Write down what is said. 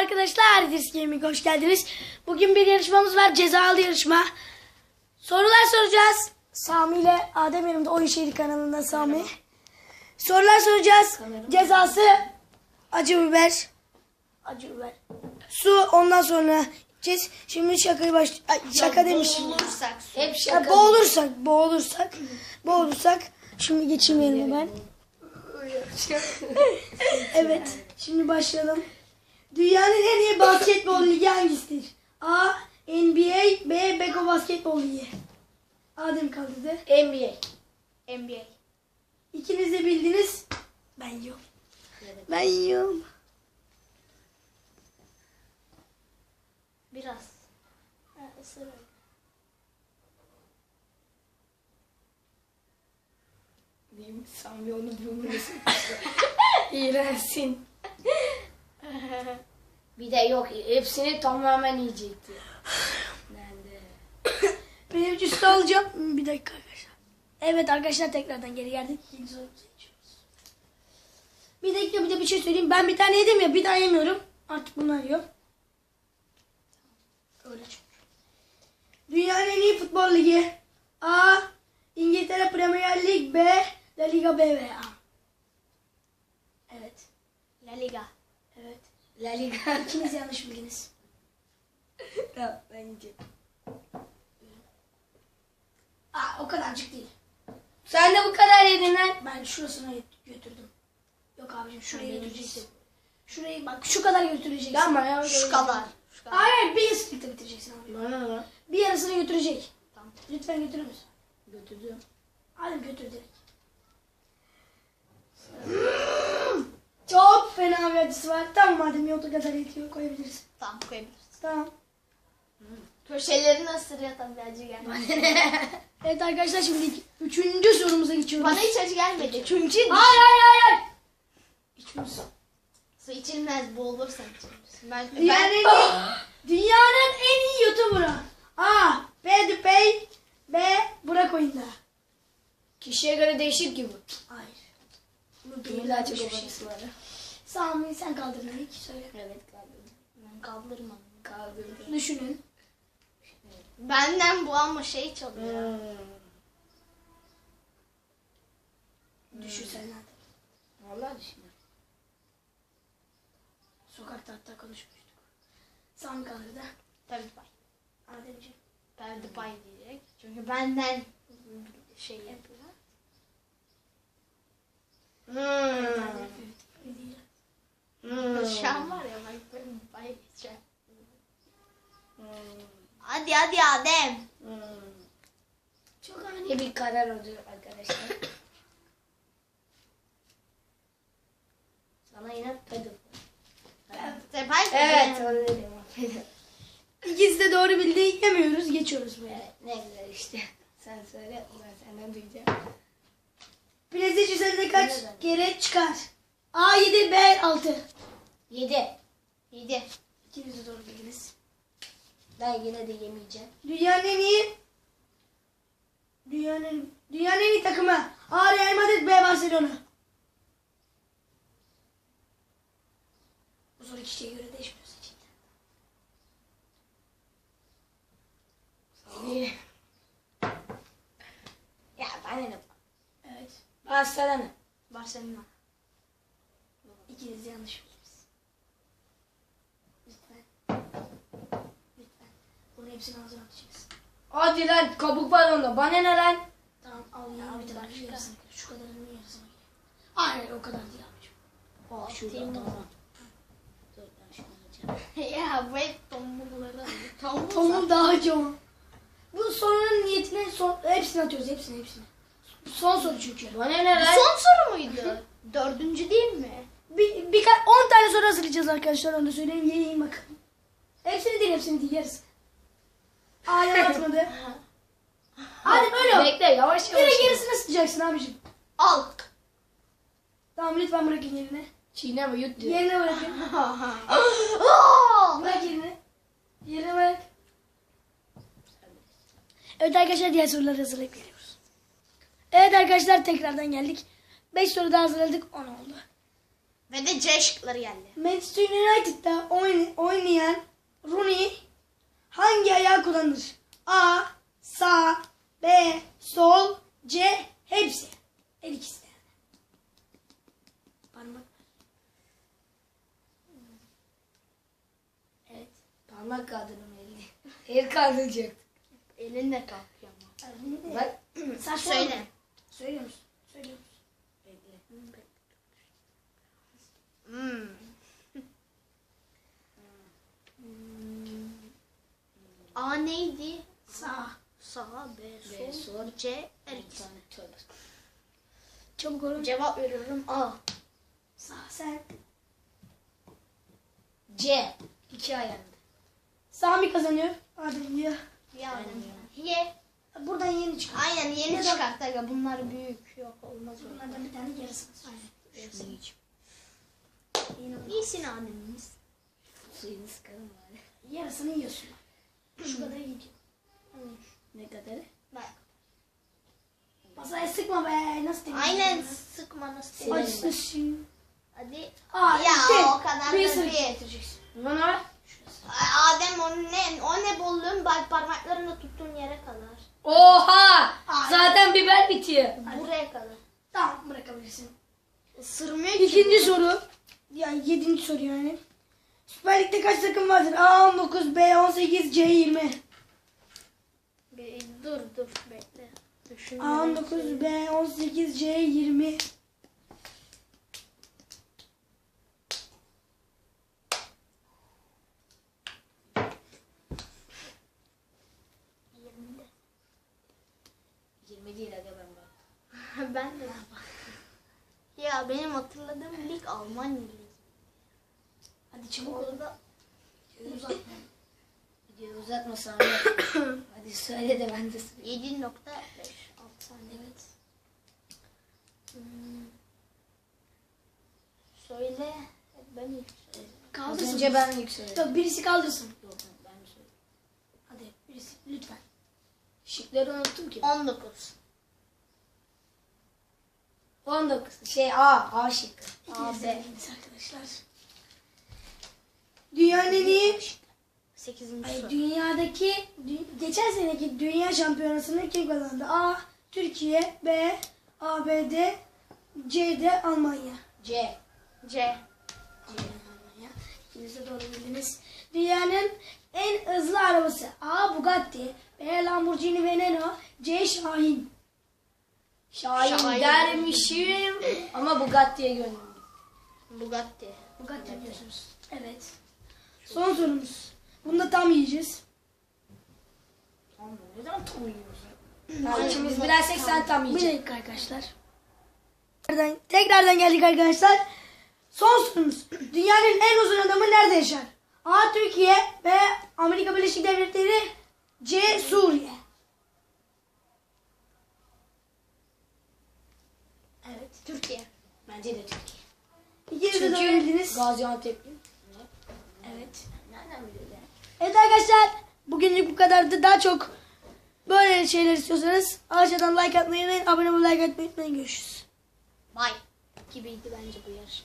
arkadaşlar. Disk Gaming hoş geldiniz. Bugün bir yarışmamız var. Cezalı yarışma. Sorular soracağız. Sami ile Adem yanımda Oyun Şehri kanalında Sami. Sorular soracağız. Cezası acı biber. Acı biber. Su ondan sonra içeceğiz. Şimdi şakayı baş... Ay, şaka demişim. Boğulursak. Hep Ha, şaka. boğulursak, boğulursak, boğulursak. Şimdi geçeyim yerine ben. Evet, şimdi başlayalım. Dünyanın en iyi basketbol ligi hangisidir? A. NBA, B. Beko Basketbol Ligi. Adem kaldırdı. NBA. NBA. İkiniz de bildiniz. Ben yiyorum. Ben yiyorum. Biraz. Ha, ısır öyle. Diyeyim Sami onu bulmuyorsun. İğrensin. Bir de yok hepsini tamamen yiyecekti. Nerede? Benim üstü alacağım. Bir dakika arkadaşlar. Evet arkadaşlar tekrardan geri geldik. Yeni. Bir dakika bir de bir şey söyleyeyim. Ben bir tane yedim ya bir daha yemiyorum. Artık bunlar yiyor. Öyle çünkü. Dünyanın en iyi futbol ligi. A. İngiltere Premier Lig. B. La Liga BBA. Evet. La Liga. La Liga. İkiniz yanlış bildiniz. Tamam bence. Aa o kadarcık değil. Sen de bu kadar yedin lan. Ben şurasına götürdüm. Yok abicim şuraya götüreceksin. Şurayı bak şu kadar götüreceksin. Tamam ya. Şu kadar. Şu kadar. Hayır bir ıslıkta bitireceksin abi. Bana ne? Bir yarısını götürecek. Tamam. Lütfen götürür müsün? Götürdüm. Hadi götür direkt. Çok fena bir acısı var. Tamam madem yolda kadar yetiyor koyabiliriz. Tamam koyabiliriz. Tamam. Köşelerini ısırıyor tabii acı gelmedi. Evet arkadaşlar şimdi üçüncü sorumuza geçiyoruz. Bana hiç acı gelmedi. Çünkü Hayır hayır hayır. hayır. İçmiyorsun. su içilmez boğulursan içilmez. Ben, Dünyanın, en iyi, dünyanın en iyi YouTuber'ı. A. B. Pay. B. Burak Oyunda. Kişiye göre değişir ki bu. Hayır. Bu Kimin değil. daha çok bir şey. var? Sami sen kaldırdın ilk söyle. Evet kaldırdım. ben kaldırmam. Kaldırdım. Düşünün. Benden bu ama şey çalıyor. Hmm. Düşün sen hadi. Vallahi düşünüyorum. Sokakta hatta konuşmuştuk. Sami kaldırdı. Tabii pay. Ademciğim. Tabii pay diyecek. Çünkü benden şey yapıyor. Hmm. Evet Adem. Evet. öyle değil. Hmm. Şu an var ya bak ben pay geçeceğim. Hmm. Hadi hadi Adem. Hmm. Çok ani. Bir karar oldu arkadaşlar. Sana yine pedo. Sen pay Evet onu dedim. İkisi de doğru bildi. Yemiyoruz. Geçiyoruz böyle. Evet ne güzel işte. Sen söyle ben senden duyacağım. Playstation üzerinde kaç kere çıkar? A 7 B 6. Yedi. Yedi. İkiniz de doğru bildiniz. Ben yine de yemeyeceğim. Dünyanın en iyi Dünyanın Dünyanın en iyi takımı A Real Madrid B Barcelona. Bu soru kişiye göre değişmiyor seçimler. İyi. Ya bana ne? Evet. Barcelona. Barcelona. İkiniz yanlış bildiniz. Lütfen. Lütfen. Bunun hepsini ağzına atacaksın. Hadi lan kabuk var onda. Bana ne lan? Tamam al ya bir tane başka. yarısını. Şu kadarının yarısını. Hayır o kadar değil abicim. Oh şurada Atayım tamam. Dur ben şunu alacağım. ya bu hep tombulları alıyor. Tombul. Tom'un daha acı o. Bu sorunun niyetine son, hepsini atıyoruz hepsini hepsini. Son soru çünkü. Bana ne lan? Son soru muydu? Dördüncü değil mi? Bir, birkaç 10 tane soru hazırlayacağız arkadaşlar onu da söyleyeyim yiyin bakın. Hepsini değil hepsini değil yarısı. A'ya atmadı. Hadi böyle yap. Bekle yavaş yavaş. Direkt yarısını sıkacaksın abicim. Al. Tamam lütfen bırakın yerine. Çiğneme yut diyor. Yerine bırakın. Aa! Bırak yerine. Yerine bırak. Evet arkadaşlar diğer soruları hazırlayıp geliyoruz. Evet arkadaşlar tekrardan geldik. 5 soru daha hazırladık 10 oldu. Ve de C şıkları geldi. Manchester United'da oyn- oynayan Rooney hangi ayağı kullanır? A. Sağ B. Sol C. Hepsi. Her ikisi de. Parmak. Evet. Parmak kaldırın elini. El kaldıracak. Elinde kalkıyor ama. Bak. Saçma Söyle. Söylüyor musun? Bekle. Hmm. A neydi? Sağ. Sağ, B, B, sol, sol. C, her ikisi. Çabuk olun. Cevap veriyorum A. Sağ sen. C. İki ayağında. Sami kazanıyor. Hadi ya. Yani. Ye. Buradan yeni çıkıyor. Aynen yeni Ya da- çıkarttı. aga. Bunlar büyük. Yok olmaz. Bunlardan bir tane yarısını. Aynen. Şunu. Yine İyisin annemiz. Suyunu sıkalım bari. yarısını yiyorsun. Şu kadar gidiyor. Ne kadarı? Bak. Masaya sıkma be. Nasıl temizleyeceksin? Aynen sıkma nasıl Silelim. Acısın. Hadi. Aa, Ya, işte. o kadar Bir da değil. Bana. Ay, Adem o ne? O ne bolluğun bak parmaklarını tuttuğun yere kadar. Oha! Ay. Zaten biber bitiyor. Buraya kadar. Tamam bırakabilirsin. Isırmıyor ki. İkinci soru. Ya yedinci soru yani. Süper Lig'de kaç takım vardır? A19, B18, C20. Bir- Dur dur bekle. Düşünüyorum. A19, B18, C20. Yirmide. 20 değil aga ben bak. ben de. ya benim hatırladığım lig Almanya ligi. Hadi çabuk ol. Orada Uzatma. Uzatma Sami. Hadi söyle de ben de söyleyeyim. 7.5 6 saniye. Evet. Hmm. Söyle. Ben ilk söyleyeyim. Az Kaldırsın. önce ben söyledim. Tabii birisi kaldırsın. Yok ben söyledim? Hadi birisi lütfen. Şıkları unuttum ki. 19. 19. Şey A. A şıkkı. Abi. bildiniz arkadaşlar. Dünyanın en iyi 8. Ay, dünyadaki dü- geçen seneki dünya şampiyonasını kim kazandı? A. Türkiye B. ABD C de Almanya. C. C. İkiniz de doğru bildiniz. Dünyanın en hızlı arabası A. Bugatti B. Lamborghini Veneno C. Şahin. Şahin, Şahin. dermişim ama Bugatti'ye gönderdim. Bugatti. Bugatti diyorsunuz. Evet. Son sorumuz. Bunu da tam yiyeceğiz. Tamam neden tam yiyorsun? Ya ikimiz bilersek sen tam Bir yiyeceksin. dakika arkadaşlar. Tekrardan, tekrardan geldik arkadaşlar. Son sorumuz. Dünyanın en uzun adamı nerede yaşar? A. Türkiye B. Amerika Birleşik Devletleri C. Suriye Evet. Türkiye. Bence de Türkiye. İkiniz de doğru bildiniz. Gaziantep'li. Evet. Nereden biliyorsun? Evet arkadaşlar. Bugünlük bu kadardı. Daha çok böyle şeyler istiyorsanız aşağıdan like atmayı unutmayın. Abone olmayı like atmayı unutmayın. Görüşürüz. Bay. Gibiydi bence bu yarış.